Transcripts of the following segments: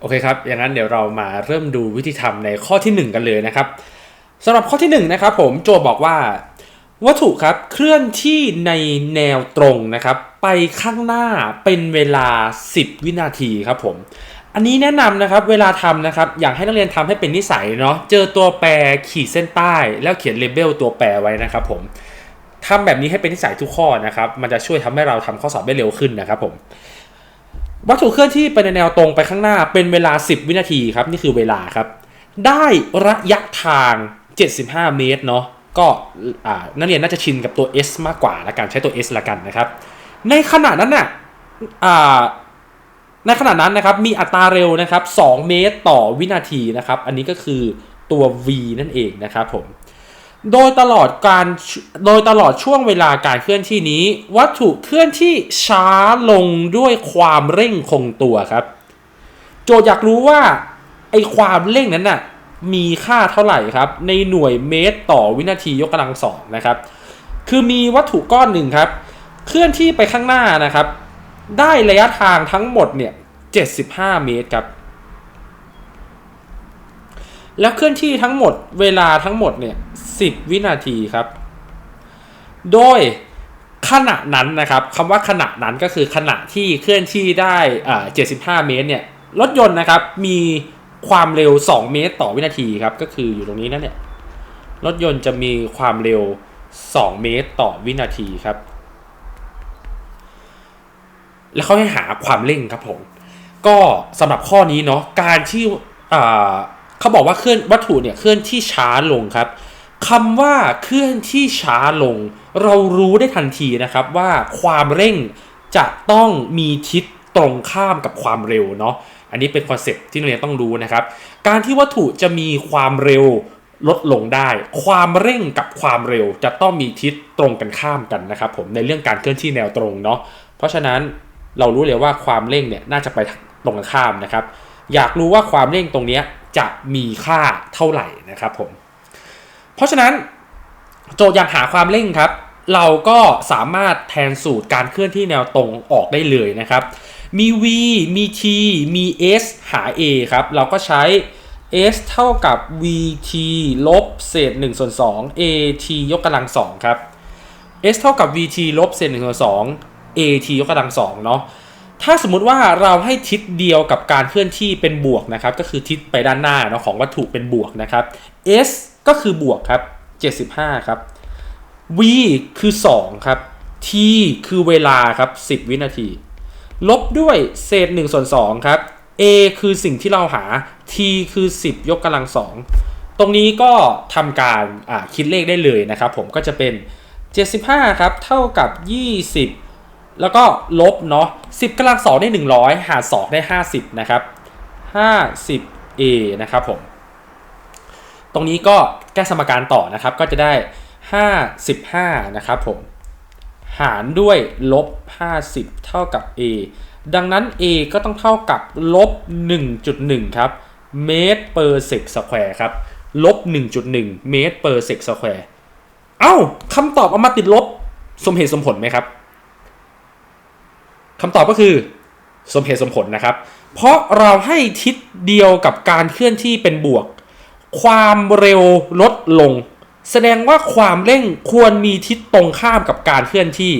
โอเคครับ อย่างนั้นเดี๋ยวเรามาเริ่มดูวิธีทำในข้อที่ 1 กันเลยนะครับสำหรับข้อที่1นะครับผมโจบอกว่า วัตถุครับเคลื่อนที่ในแนวตรงนะครับ ไปข้างหน้าเป็นเวลา 10 วินาทีครับผม อันนี้แนะนำนะครับเวลาทำนะครับ อยากให้นักเรียนทำให้เป็นนิสัยเนาะเจอตัวแปรขีดเส้นใต้ แล้วเขียนเลเบลตัวแปรไว้นะครับผมทำแบบนี้ให้เป็นนิสัยทุกข้อนะครับ มันจะช่วยทำให้เราทำข้อสอบได้เร็วขึ้นนะครับผม วัตถุเคลื่อนที่ไปในแนวตรงไปข้างหน้าเป็นเวลา 10 วินาทีครับ นี่คือเวลาครับ ได้ระยะทาง 75 เมตรเนาะก็อ่านักเรียนน่าจะชินกับตัว S มากกว่าละกันใช้ตัว S ละกันนะครับ ในขณะนั้นน่ะอ่าในขณะนั้นนะครับมีอัตราเร็วนะครับ 2 เมตรต่อวินาทีนะครับ อันนี้ก็คือตัว v นั่นเองนะครับผม โดยตลอดการโดยตลอดช่วงเวลาการเคลื่อนที่นี้ วัตถุเคลื่อนที่ช้าลงด้วยความเร่งคงตัวครับ โจทย์อยากรู้ว่าไอความเร่งนั้นน่ะมีค่าเท่าไหร่ครับ ในหน่วยเมตรต่อวินาทียกกำลังสองนะครับ คือมีวัตถุก้อนหนึ่งครับ เคลื่อนที่ไปข้างหน้านะครับ ได้ระยะทางทั้งหมดเนี่ย75 เมตรครับ แล้วเคลื่อนที่ทั้งหมดเวลาทั้งหมดเนี่ย10วินาทีครับ โดยขณะนั้นนะครับคำว่าขณะนั้นก็คือขณะที่เคลื่อนที่ได้อ่า75เมตรเนี่ยรถยนต์นะครับมีความเร็ว 2 เมตรต่อวินาทีครับ ก็คืออยู่ตรงนี้นะเนี่ยรถยนต์จะมีความเร็ว 2 เมตรต่อวินาทีครับ แล้วเขาให้หาความเร่งครับผม ก็สำหรับข้อนี้เนาะการที่อ่า เขาบอกว่าเคลื่อนวัตถุเนี่ยเคลื่อนที่ช้าลงครับคำว่าเคลื่อนที่ช้าลง เรารู้ได้ทันทีนะครับว่าความเร่งจะต้องมีทิศตรงข้ามกับความเร็วเนาะอันนี้เป็นคอนเซ็ปต์ที่นักเรียนต้องรู้นะครับ การที่วัตถุจะมีความเร็วลดลงได้ ความเร่งกับความเร็วจะต้องมีทิศตรงกันข้ามกันนะครับผมในเรื่องการเคลื่อนที่แนวตรงเนาะเพราะฉะนั้นเรารู้เลยว่าความเร่งเนี่ยน่าจะไปตรงกันข้ามนะครับ อยากรู้ว่าความเร่งตรงเนี้ย จะมีค่าเท่าไหร่นะครับผม เพราะฉะนั้นโจทย์อยากหาความเร่งครับ เราก็สามารถแทนสูตรการเคลื่อนที่แนวตรงออกได้เลยนะครับ มี v มี t มี s หา a ครับ เราก็ใช้ s เท่ากับ vt ลบเศษ1ส่วน2 at ยกกำลัง2ครับ s เท่ากับ vt ลบเศษ1ส่วน2 at ยกกำลัง2เนาะ ถ้าสมมุติว่าเราให้ทิศเดียวกับการเคลื่อนที่เป็นบวกนะครับ ก็คือทิศไปด้านหน้าเนาะของวัตถุเป็นบวกนะครับ s ก็คือบวกครับ75ครับ v คือ 2 ครับ t คือเวลาครับ 10 วินาที ลบด้วยเศษ1ส่วน2ครับ a คือสิ่งที่เราหา t คือ 10 ยกกำลัง 2 ตรงนี้ก็ทำการคิดเลขได้เลยนะครับ ผมก็จะเป็น 75 ครับ เท่ากับ 20 แล้วก็ลบเนาะ10กำลัง2ได้ 100 หาร2ได้ 50 นะครับ 50 a นะครับผม ตรงนี้ก็แก้สมการต่อนะครับ ก็จะได้ 55 นะครับผม หารด้วยลบ 50 เท่ากับ a ดังนั้น a ก็ต้องเท่ากับลบ 1.1 ครับ เมตรเปอร์เซกสแควร์ครับลบ 1.1 เมตรเปอร์เซกสแควร์ เอ้าคำตอบเอามาติดลบ สมเหตุสมผลไหมครับ คำตอบก็คือสมเหตุสมผลนะครับ เพราะเราให้ทิศเดียวกับการเคลื่อนที่เป็นบวก ความเร็วลดลง แสดงว่าความเร่งควรมีทิศตรงข้ามกับการเคลื่อนที่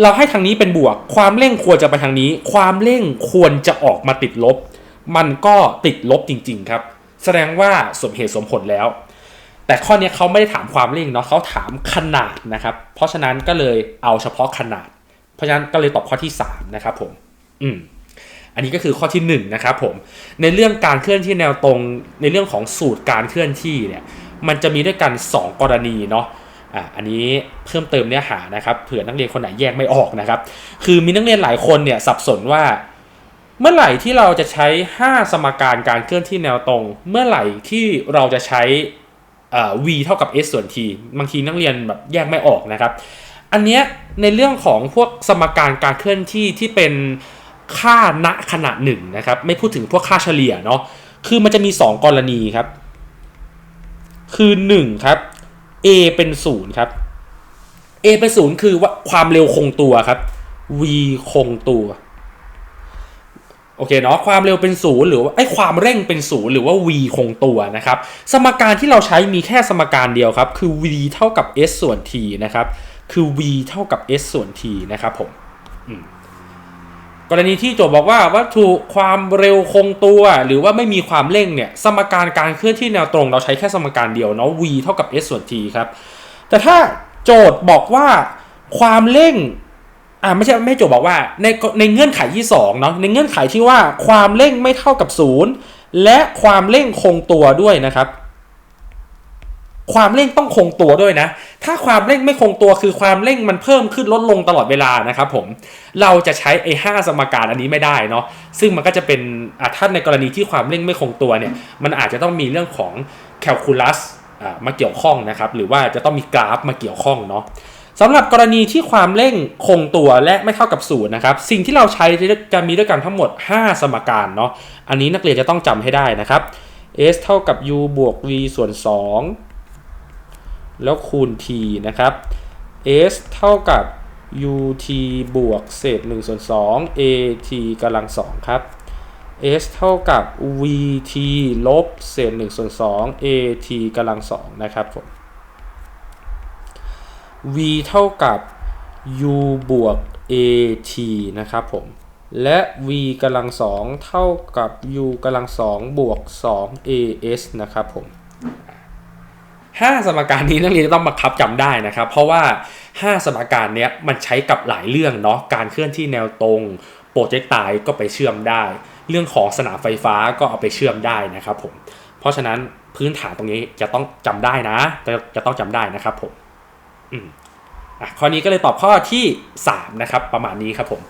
เราให้ทางนี้เป็นบวก ความเร่งควรจะไปทางนี้ ความเร่งควรจะออกมาติดลบ มันก็ติดลบจริง ๆ ครับ แสดงว่าสมเหตุสมผลแล้ว แต่ข้อนี้เขาไม่ได้ถามความเร่งเนาะเขาถามขนาดนะครับ เพราะฉะนั้นก็เลยเอาเฉพาะขนาด เพราะฉะนั้นก็เลยตอบข้อที่3นะครับผมอืมอันนี้ก็คือข้อที่1นนะครับผมในเรื่องการเคลื่อนที่แนวตรงในเรื่องของสูตรการเคลื่อนที่เนี่ยมันจะมีด้วยกัน 2 กรณีเนาะอะอันนี้เพิ่มเติมเนื้อหานะครับเผื่อนักเรียนคนไหนแยกไม่ออกนะครับ คือมีนักเรียนหลายคนเนี่ยสับสนว่า เมื่อไหร่ที่เราจะใช้ 5 สมการการเคลื่อนที่แนวตรง เมื่อไหร่ที่เราจะใช้ v เท่ากับ s ส่วน t บางทีนักเรียนแบบแยกไม่ออกนะครับ อันเนี้ยในเรื่องของพวกสมการการเคลื่อนที่ที่เป็นค่าณขณะหนึ่งนะครับ ไม่พูดถึงพวกค่าเฉลี่ยเนาะคือมันจะมี 2 กรณีครับ คือ1ครับ a เป็น0ครับ a เป็น0คือว่าความเร็วคงตัวครับ v คงตัวโอเคเนาะความเร็วเป็นศูนย์หรือว่าไอ้ความเร่งเป็นศูนย์หรือว่า v คงตัวนะครับ สมการที่เราใช้มีแค่สมการเดียวครับ คือ v เท่ากับ s ส่วน t นะครับ คือ v เท่ากับ s ส่วน t นะครับผมมกรณีที่โจทย์บอกว่าวัตถุความเร็วคงตัว หรือว่าไม่มีความเร่งเนี่ย สมการการเคลื่อนที่แนวตรง เราใช้แค่สมการเดียวเนาะ v เท่ากับ s ส่วน t ครับ แต่ถ้าโจทย์บอกว่าความเร่งอ่าไม่ใช่ไม่โจทย์บอกว่าในในเงื่อนไขที่2เนาะในเงื่อนไขที่ว่าความเร่งไม่เท่ากับศูนย์และความเร่งคงตัวด้วยนะครับ ความเร่งต้องคงตัวด้วยนะ ถ้าความเร่งไม่คงตัวคือความเร่งมันเพิ่มขึ้นลดลงตลอดเวลานะครับผม เราจะใช้ไอ้ห้าสมการอันนี้ไม่ได้เนาะ ซึ่งมันก็จะเป็นถ้าในกรณีที่ความเร่งไม่คงตัวเนี่ย มันอาจจะต้องมีเรื่องของแคลคูลัสมาเกี่ยวข้องนะครับ หรือว่าจะต้องมีกราฟมาเกี่ยวข้องเนาะสำหรับกรณีที่ความเร่งคงตัวและไม่เท่ากับศูนย์นะครับ สิ่งที่เราใช้จะมีด้วยกันทั้งหมด 5 สมการเนาะ อันนี้นักเรียนจะต้องจำให้ได้นะครับ s เท่ากับ u บวก v ส่วน 2 แล้วคูณ t นะครับ s เท่ากับ ut บวกเศษ1ส่วน2 at กำลัง2ครับ s เท่ากับ vt ลบเศษ1ส่วน2 at กำลัง2นะครับผม v เท่ากับ u บวก at นะครับผม และ v กำลังสองเท่ากับ u กำลังสองบวก 2 as นะครับผม 5 สมการนี้นักเรียนจะต้องบังคับจำได้นะครับ เพราะว่า 5 สมการเนี้ยมันใช้กับหลายเรื่องเนาะการเคลื่อนที่แนวตรงโปรเจกต์ไตก็ไปเชื่อมได้ เรื่องของสนามไฟฟ้าก็เอาไปเชื่อมได้นะครับผมเพราะฉะนั้นพื้นฐานตรงนี้จะต้องจำได้นะจะจะต้องจำได้นะครับผมอืมอะข้อนี้ก็เลยตอบข้อที่ 3 นะครับ ประมาณนี้ครับผม